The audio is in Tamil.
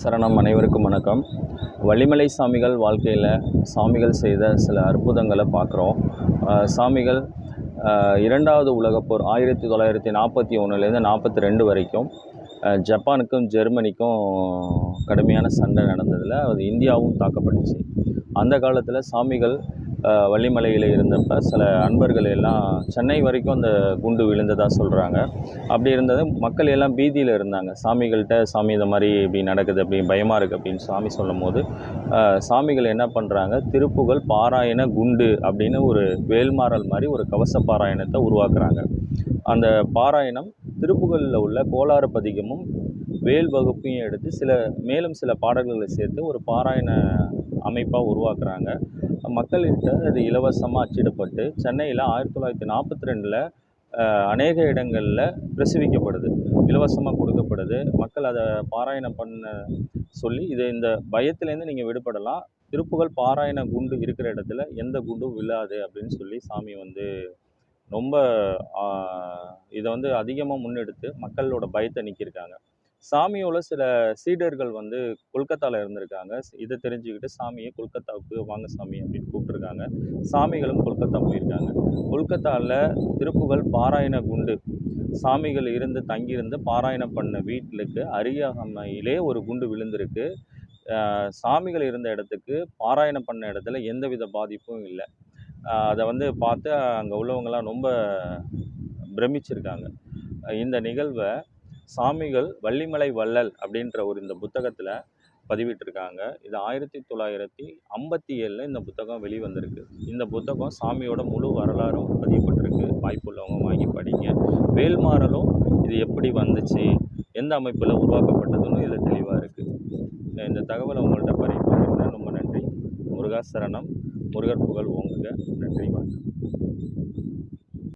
சரணம் அனைவருக்கும் வணக்கம். வள்ளிமலை சாமிகள் வாழ்க்கையில் சாமிகள் செய்த சில அற்புதங்களை பார்க்குறோம். சாமிகள் இரண்டாவது உலகப்போர் ஆயிரத்தி தொள்ளாயிரத்தி நாற்பத்தி ஒன்றுலேருந்து நாற்பத்தி ரெண்டு வரைக்கும் ஜப்பானுக்கும் ஜெர்மனிக்கும் கடுமையான சண்டை நடந்ததில் அது இந்தியாவும் தாக்கப்பட்டுச்சு. அந்த காலத்தில் சாமிகள் வள்ளிமலையில் இருந்தப்ப சில அன்பர்கள் எல்லாம் சென்னை வரைக்கும் அந்த குண்டு விழுந்ததாக சொல்கிறாங்க அப்படி இருந்தது மக்கள் எல்லாம் பீதியில் இருந்தாங்க. சாமிகள்கிட்ட சாமி இந்த மாதிரி இப்படி நடக்குது அப்படி பயமாக இருக்குது அப்படின்னு சாமி சொல்லும் போது சாமிகள் என்ன பண்ணுறாங்க திருப்புகழ் பாராயண குண்டு அப்படின்னு ஒரு வேல்மாறல் மாதிரி ஒரு கவச பாராயணத்தை உருவாக்குறாங்க. அந்த பாராயணம் திருப்புகழில் உள்ள கோளாறு பதிகமும் வேல் வகுப்பையும் எடுத்து சில மேலும் சில பாடல்களை சேர்த்து ஒரு பாராயண அமைப்பாக உருவாக்குறாங்க. மக்கள்கிட்ட அது இலவசமாக அச்சிடப்பட்டு சென்னையில் ஆயிரத்தி தொள்ளாயிரத்தி நாற்பத்தி ரெண்டில் அநேக இடங்களில் பிரசவிக்கப்படுது. இலவசமாக கொடுக்கப்படுது. மக்கள் அதை பாராயணம் பண்ண சொல்லி இது இந்த பயத்துலேருந்து நீங்கள் விடுபடலாம். திருப்புகழ் பாராயண குண்டு இருக்கிற இடத்துல எந்த குண்டும் விழாது அப்படின்னு சொல்லி சாமி வந்து ரொம்ப இதை வந்து அதிகமாக முன்னெடுத்து மக்களோட பயத்தை நீக்கியிருக்காங்க. சாமியோட சில சீடர்கள் வந்து கொல்கத்தாவில் இருந்திருக்காங்க. இதை தெரிஞ்சுக்கிட்டு சாமியை கொல்கத்தாவுக்கு வாங்க சாமி அப்படின்னு கூப்பிட்டுருக்காங்க. சாமிகளும் கொல்கத்தா போயிருக்காங்க. கொல்கத்தாவில் திருப்புகழ் பாராயண குண்டு. சாமிகள் இருந்து தங்கியிருந்து பாராயணம் பண்ண வீட்டிலுக்கு அரியாமையிலே ஒரு குண்டு விழுந்திருக்கு. சாமிகள் இருந்த இடத்துக்கு பாராயணம் பண்ண இடத்துல எந்தவித பாதிப்பும் இல்லை. அதை வந்து பார்த்து அங்கே உள்ளவங்களாம் ரொம்ப பிரமிச்சிருக்காங்க. இந்த நிகழ்வை சாமிகள் வள்ளிமலை வள்ளல் அப்படின்ற ஒரு இந்த புத்தகத்தில் பதிவிட்டிருக்காங்க. இது ஆயிரத்தி தொள்ளாயிரத்தி ஐம்பத்தி ஏழில் இந்த புத்தகம் வெளிவந்திருக்கு. இந்த புத்தகம் சாமியோட முழு வரலாறும் பதியப்பட்டிருக்கு. வாய்ப்புள்ளவங்க வாங்கி படிங்க. வேல்மாறலும் இது எப்படி வந்துச்சு? எந்த அமைப்பில் உருவாக்கப்பட்டதுன்னு இதில் தெளிவாக இருக்குது இந்த தகவலை உங்கள்கிட்ட பரிமாறினேன் ரொம்ப நன்றி. முருகாசரணம். முருகர் புகழ் ஓங்குக. நன்றி